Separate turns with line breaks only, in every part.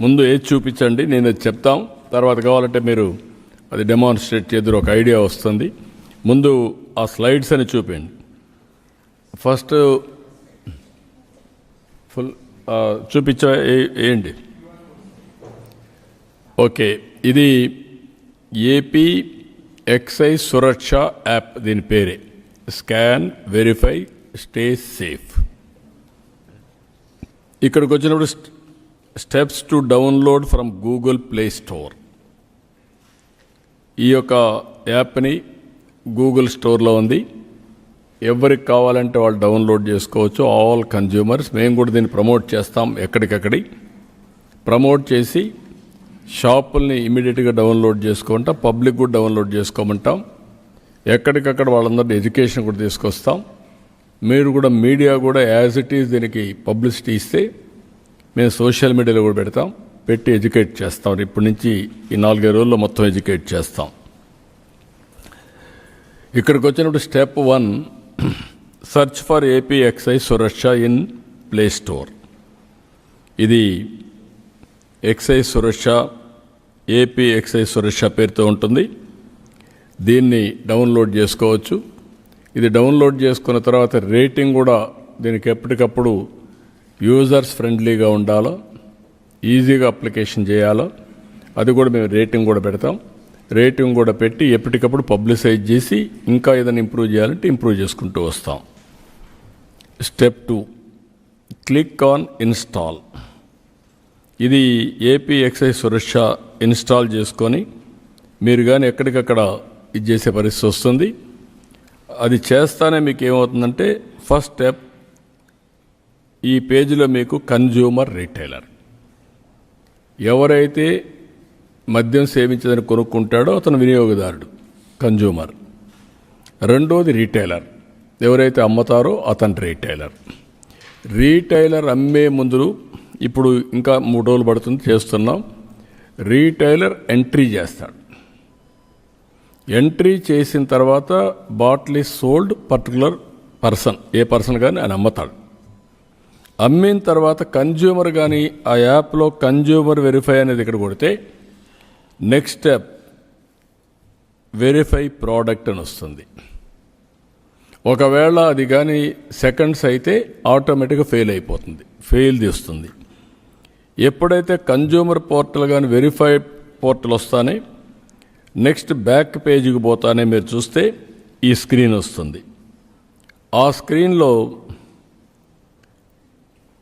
ముందు ఏది చూపించండి నేను అది చెప్తాం. తర్వాత కావాలంటే మీరు అది డెమాన్స్ట్రేట్ చేద్దరు ఒక ఐడియా వస్తుంది. ముందు ఆ స్లైడ్స్ అని చూపించండి ఫస్ట్ ఫుల్ చూపించా ఏంటి? ఓకే ఇది ఏపీ ఎక్సైజ్ సురక్ష యాప్ దీని పేరే. స్కాన్ వెరిఫై స్టే సేఫ్ ఇక్కడికి వచ్చినప్పుడు steps to download from Google Play store. ఈ యొక్క యాప్ని గూగుల్ స్టోర్లో ఉంది. ఎవరికి కావాలంటే వాళ్ళు డౌన్లోడ్ చేసుకోవచ్చు. ఆల్ కన్జ్యూమర్స్ మేము కూడా దీన్ని ప్రమోట్ చేస్తాం ఎక్కడికక్కడి. ప్రమోట్ చేసి షాపుల్ని ఇమీడియట్గా డౌన్లోడ్ చేసుకుంటాం. పబ్లిక్ కూడా డౌన్లోడ్ చేసుకోమంటాం. ఎక్కడికక్కడ వాళ్ళందరినీ ఎడ్యుకేషన్ కూడా తీసుకొస్తాం. మీరు కూడా మీడియా కూడా యాజ్ ఇట్ ఈస్ దీనికి పబ్లిసిటీ ఇస్తే మేము సోషల్ మీడియాలో కూడా పెడతాం పెట్టి ఎడ్యుకేట్ చేస్తాం. ఇప్పటి నుంచి ఈ నాలుగైదు రోజుల్లో మొత్తం ఎడ్యుకేట్ చేస్తాం. ఇక్కడికి వచ్చినప్పుడు step one search for AP excise Suraksha in Play store. ఇది excise Suraksha AP excise Suraksha పేరుతో ఉంటుంది. దీన్ని డౌన్లోడ్ చేసుకోవచ్చు. ఇది డౌన్లోడ్ చేసుకున్న తర్వాత రేటింగ్ కూడా దీనికి ఎప్పటికప్పుడు యూజర్స్ ఫ్రెండ్లీగా ఉండాలో ఈజీగా అప్లికేషన్ చేయాలో అది కూడా మేము రేటింగ్ కూడా పెడతాం. రేటింగ్ కూడా పెట్టి ఎప్పటికప్పుడు పబ్లిసైజ్ చేసి ఇంకా ఏదైనా ఇంప్రూవ్ చేయాలంటే ఇంప్రూవ్ చేసుకుంటూ వస్తాం. Step two. Click on install. ఇది ఏపీ ఎక్సైజ్ సురక్ష ఇన్స్టాల్ చేసుకొని మీరు కానీ ఎక్కడికక్కడ ఇది చేసే పరిస్థితి వస్తుంది. అది చేస్తానే మీకు ఏమవుతుందంటే ఫస్ట్ స్టెప్ ఈ పేజీలో మీకు కన్జ్యూమర్ రీటైలర్ ఎవరైతే మద్యం సేవించదని కొనుక్కుంటాడో అతను వినియోగదారుడు కన్జ్యూమర్ రెండోది రీటైలర్ ఎవరైతే అమ్ముతారో అతను రీటైలర్ రీటైలర్ అమ్మే ముందు ఇప్పుడు ఇంకా మూడు రోజులు పడుతుంది చేస్తున్నాం. రీటైలర్ ఎంట్రీ చేస్తాడు. ఎంట్రీ చేసిన తర్వాత bottle is sold particular person a person కానీ ఆయన అమ్ముతాడు. అమ్మిన తర్వాత కన్జ్యూమర్ కానీ ఆ యాప్లో కన్జ్యూమర్ వెరిఫై అనేది ఇక్కడ కొడితే నెక్స్ట్ స్టెప్ వెరిఫై ప్రోడక్ట్ అని వస్తుంది. ఒకవేళ అది కానీ సెకండ్స్ అయితే ఆటోమేటిక్గా ఫెయిల్ అయిపోతుంది ఫెయిల్ తీస్తుంది ఎప్పుడైతే కన్జ్యూమర్ పోర్టల్ కానీ వెరిఫై పోర్టల్ వస్తానే నెక్స్ట్ బ్యాక్ పేజీకి పోతానే మీరు చూస్తే ఈ స్క్రీన్ వస్తుంది. ఆ స్క్రీన్లో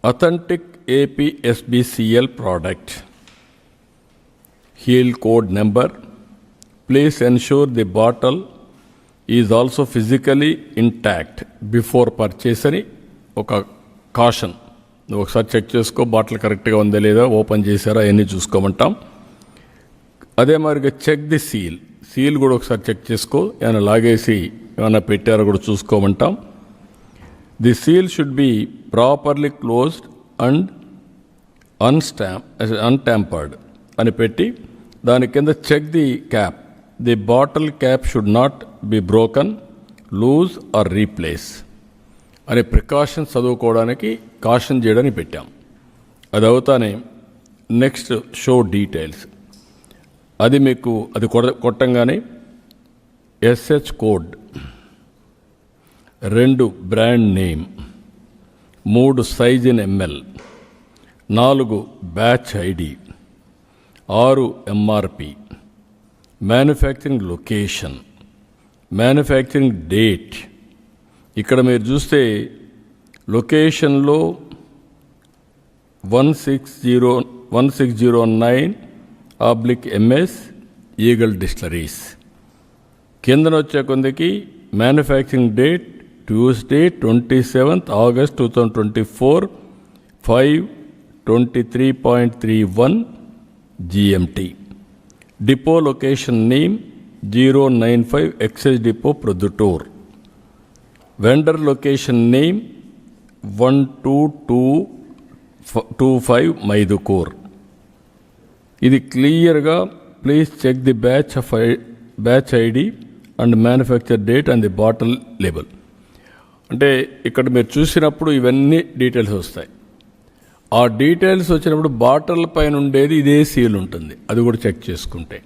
authentic APSBCL product heel code number please ensure the bottle is also physically intact before purchase అని ఒక కాషన్ నువ్వు ఒకసారి చెక్ చేసుకో బాటిల్ కరెక్ట్గా ఉందా లేదా ఓపెన్ చేశారా అవన్నీ చూసుకోమంటాం. అదే మాదిరిగా చెక్ ది సీల్ సీల్ కూడా ఒకసారి చెక్ చేసుకో ఏమైనా లాగేసి ఏమైనా పెట్టారో కూడా చూసుకోమంటాం. The seal should be properly closed and unstamp untampered అని పెట్టి దాని కింద check the cap the bottle cap should not be broken loose or replace అనే ప్రికాషన్ చదువుకోవడానికి కాషన్ చేయడానికి పెట్టాం. అది అవుతానే నెక్స్ట్ షో డీటెయిల్స్ అది మీకు అది కొడ కొట్టంగానే ఎస్హెచ్ కోడ్ రెండు బ్రాండ్ నేమ్ మూడు సైజ్ ఇన్ ఎంఎల్ నాలుగు బ్యాచ్ ఐడి ఆరు MRP manufacturing location manufacturing date. ఇక్కడ మీరు చూస్తే లొకేషన్లో one six zero one six zero nine oblique MS Eagle distilleries కిందన వచ్చే కొందకి manufacturing date Tuesday twenty seventh August two thousand twenty four five twenty three point three one GMT depot location name zero nine five excise depot Proddatur vendor location name one two two two five Mydukur ఇది క్లియర్గా please check the batch of batch ID and manufacture date and the bottle label అంటే ఇక్కడ మీరు చూసినప్పుడు ఇవన్నీ details వస్తాయి. ఆ details వచ్చినప్పుడు బాటిల్ పైన ఉండేది ఇదే సీల్ ఉంటుంది. అది కూడా చెక్ చేసుకుంటే.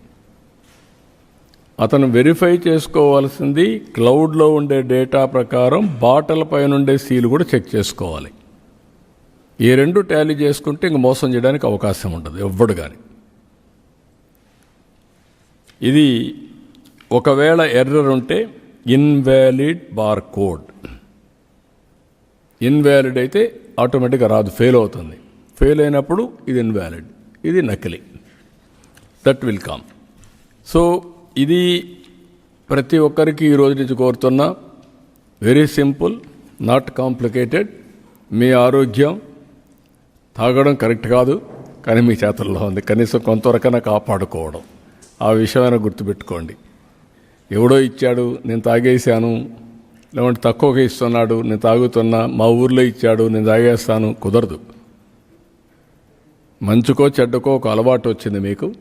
అతను వెరిఫై చేసుకోవాల్సింది క్లౌడ్లో ఉండే డేటా ప్రకారం బాటిల్ పైన ఉండే సీల్ కూడా చెక్ చేసుకోవాలి. ఈ రెండు టాలీ చేసుకుంటే ఇంక మోసం చేయడానికి అవకాశం ఉండదు ఎవ్వడు కానీ ఇది ఒకవేళ ఎర్రర్ ఉంటే ఇన్వాలిడ్ బార్ కోడ్ ఇన్వాలిడ్ అయితే ఆటోమేటిక్గా రాదు ఫెయిల్ అవుతుంది. ఫెయిల్ అయినప్పుడు ఇది ఇన్వాలిడ్ ఇది నకిలీ. That will come. సో ఇది ప్రతి ఒక్కరికి ఈ రోజు నుంచి కోరుతున్నా వెరీ సింపుల్ నాట్ కాంప్లికేటెడ్ మీ ఆరోగ్యం తాగడం కరెక్ట్ కాదు కానీ మీ చేతుల్లో ఉంది. కనీసం కొంతవరకైనా కాపాడుకోవడం. ఆ విషయమైనా గుర్తుపెట్టుకోండి. ఎవడో ఇచ్చాడు నేను తాగేశాను లేదంటే తక్కువగా ఇస్తున్నాడు నేను తాగుతున్నా మా ఊర్లో ఇచ్చాడు నేను తాగేస్తాను కుదరదు. మంచుకో చెడ్డకో ఒక అలవాటు వచ్చింది మీకు.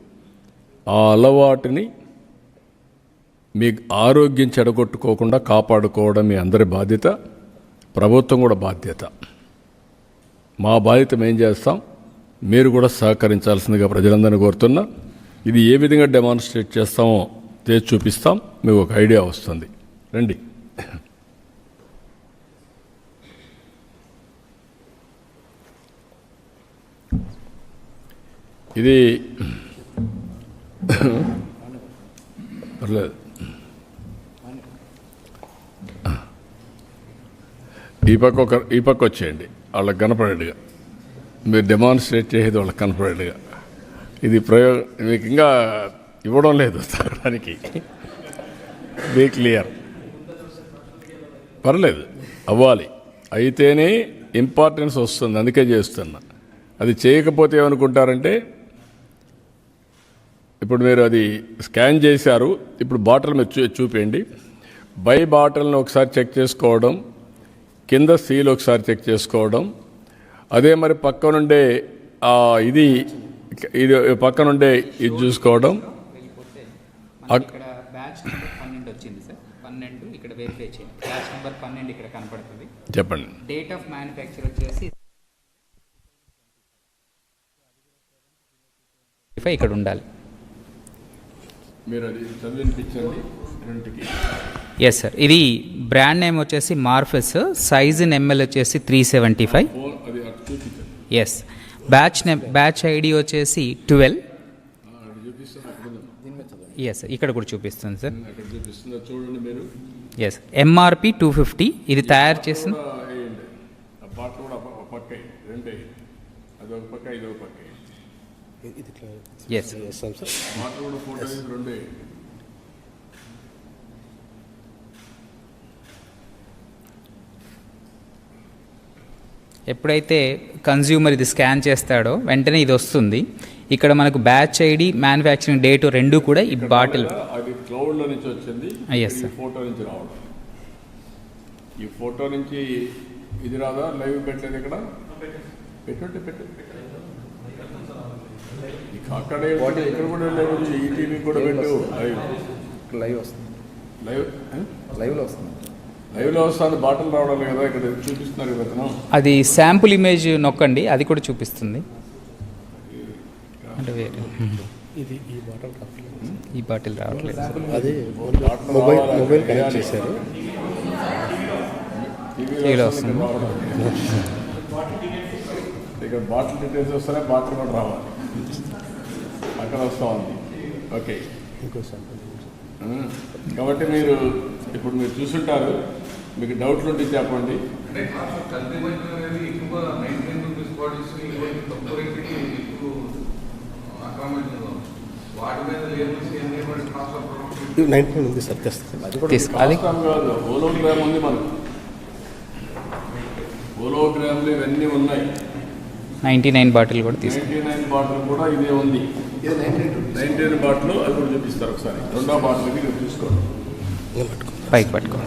ఆ అలవాటుని మీ ఆరోగ్యం చెడగొట్టుకోకుండా కాపాడుకోవడం మీ అందరి బాధ్యత ప్రభుత్వం కూడా బాధ్యత. మా బాధ్యత మేం చేస్తాం మీరు కూడా సహకరించాల్సిందిగా ప్రజలందరినీ కోరుతున్నా. ఇది ఏ విధంగా డెమాన్స్ట్రేట్ చేస్తామో చేసి చూపిస్తాం మీకు ఒక ఐడియా వస్తుంది. రండి. ఇది పర్లేదు. ఈ పక్క ఒక ఈ పక్క వచ్చేయండి. వాళ్ళకి కనపడేట్టుగా. మీరు డెమాన్స్ట్రేట్ చేసేది వాళ్ళకి కనపడేట్టుగా. ఇది ప్రయోగం మీకు ఇంకా ఇవ్వడం లేదు తాగడానికి. Be clear. పర్లేదు. అవ్వాలి. అయితేనే ఇంపార్టెన్స్ వస్తుంది. అందుకే చేస్తున్నా. అది చేయకపోతే ఏమనుకుంటారంటే ఇప్పుడు మీరు అది స్కాన్ చేశారు ఇప్పుడు బాటిల్ మీరు చూ చూపించండి బై బాటిల్ని ఒకసారి చెక్ చేసుకోవడం కింద సీల్ ఒకసారి చెక్ చేసుకోవడం. అదే మరి పక్కనుండే ఇది ఇది పక్కనుండే ఇది చూసుకోవడం. చెప్పండి.
డేట్ ఆఫ్ మ్యానుఫ్యాక్చర్ వచ్చేసి ఇక్కడ ఉండాలి.
మీరు అది చదివినిపించండి. రెండుకి
ఎస్ సార్ ఇది బ్రాండ్ నేమ్ వచ్చేసి మార్ఫెస్ సైజ్ ఇన్ ఎంఎల్ వచ్చేసి three seventy five yes batch name batch ID వచ్చేసి ట్వెల్వ్ ఎస్ ఇక్కడ కూడా చూపిస్తుంది సార్
చూడండి మీరు.
ఎస్ ఎంఆర్పి టూ ఫిఫ్టీ ఇది తయారు చేసిన
పక్క వేయండి. రెండు వేయండి. అది ఒక పక్క ఇది ఒక పక్క వేయండి.
ఎస్. ఎప్పుడైతే కన్జ్యూమర్ ఇది స్కాన్ చేస్తాడో వెంటనే ఇది వస్తుంది. ఇక్కడ మనకు బ్యాచ్ ఐడి మ్యానుఫ్యాక్చరింగ్ డేట్ రెండు కూడా ఈ బాటిల్
అది క్లౌడ్లో నుంచి వచ్చింది.
Ah, yes,
ఈ
sir.
ఫోటో నుంచి రావడం. ఈ ఫోటో నుంచి ఇది రాదా? లైవ్ పెట్టలేదు ఇక్కడ? పెట్టండి పెట్టు ఇక అక్కడే ఇక్కడ కూడా లేదు ఈ టీవీ కూడా పెట్టు. లైవ్.
లైవ్ వస్తుంది.
లైవ్
లైవ్లో వస్తుంది.
లైవ్లో వస్తుంది బాటిల్ రావడం కదా ఇక్కడ చూపిస్తున్నారు కదా.
అది శాంపుల్ ఇమేజ్ నొక్కండి అది కూడా చూపిస్తుంది. అంటే వేరే.
ఇది ఈ బాటల్ రావట్లేదు
ఈ బాటిల్ రావట్లేదు.
అది మొబైల్ మొబైల్ కనెక్ట్. చేశారు.
వస్తుంది. ఇక్కడ బాటిల్ డీటెయిల్స్ వస్తేనే బాటిల్ కూడా రావాలి. అక్కడ వస్తూ ఉంది ఓకే. కాబట్టి మీరు ఇప్పుడు మీరు చూసుంటారు. మీకు డౌట్లు ఉంటే చెప్పండి.
అంటే కన్జ్యూమర్ అనేది ఎక్కువ నైన్ నైన్ రూపీస్ బాడీస్ ఇటువంటి తక్కువ రేటుకి ఎక్కువ అకామిడేషన్ వాటి మీద లేబుల్స్ ఏం లేబడి ట్రాన్స్ఫర్ ప్రొడక్ట్
ఇది నైన్టీ నైన్ ఉంది సార్
ఉంది మనకు. హోలోగ్రామ్లు ఇవన్నీ ఉన్నాయి.
నైంటీ నైన్ బాటిల్ కూడా
నైన్ బాటిల్ కూడా ఇదే ఉంది.
ఇది నైన్టీ నైన్
బాటిల్ అది కూడా చూపిస్తారు ఒకసారి. రెండో బాటిల్కి మీరు చూసుకోండి
పట్టుకో.
పైకి పట్టుకో.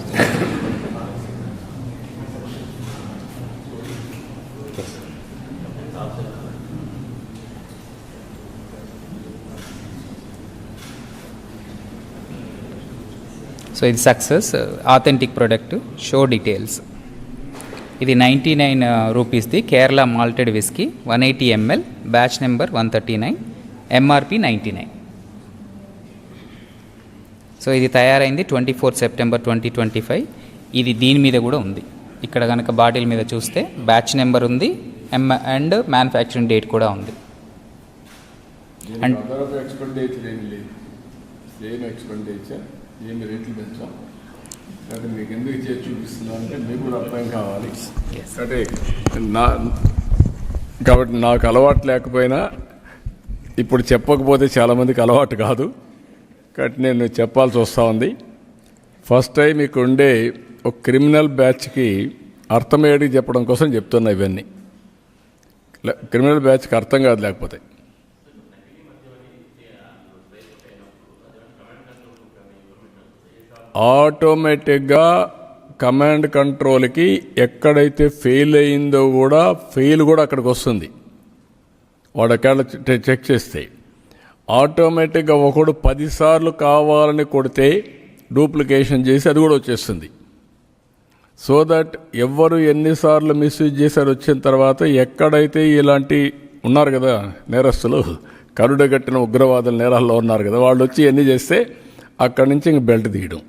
సో ఇది success authentic product show details ఇది ninety nine రూపీస్ది Kerala malted whisky one eighty ML batch number one thirty nine MRP ninety nine. So ఇది తయారైంది twenty four September twenty twenty five. ఇది దీని మీద కూడా ఉంది. ఇక్కడ కనుక బాటిల్ మీద చూస్తే బ్యాచ్ నెంబర్ ఉంది ఎం అండ్ మ్యానుఫ్యాక్చరింగ్ డేట్ కూడా ఉంది. అండ్-
కాబట్టి మీకు ఎందుకు చేసి చూపిస్తున్నాం అంటే మీకు కూడా అర్థం కావాలి. అంటే నా కాబట్టి నాకు అలవాటు లేకపోయినా ఇప్పుడు చెప్పకపోతే చాలామందికి అలవాటు కాదు. కాబట్టి నేను చెప్పాల్సి వస్తూ ఉంది. ఫస్ట్ టైం మీకు ఉండే ఒక క్రిమినల్ బ్యాచ్కి అర్థమయ్యేది చెప్పడం కోసం చెప్తున్నా ఇవన్నీ. క్రిమినల్ బ్యాచ్కి అర్థం కాదు లేకపోతే. ఆటోమేటిక్గా కమాండ్ కంట్రోల్కి ఎక్కడైతే ఫెయిల్ అయిందో కూడా ఫెయిల్ కూడా అక్కడికి వస్తుంది. వాడు అక్కడ చెక్ చేస్తే. ఆటోమేటిక్గా ఒకడు పదిసార్లు కావాలని కొడితే డూప్లికేషన్ చేసి అది కూడా వచ్చేస్తుంది. సో దట్ ఎవ్వరు ఎన్నిసార్లు మిస్యూజ్ చేశారు వచ్చిన తర్వాత ఎక్కడైతే ఇలాంటి ఉన్నారు కదా నేరస్తులు కరుడగట్టిన ఉగ్రవాదుల నేరాల్లో ఉన్నారు కదా వాళ్ళు వచ్చి ఎన్ని చేస్తే అక్కడి నుంచి ఇంక బెల్ట్ తీయడం.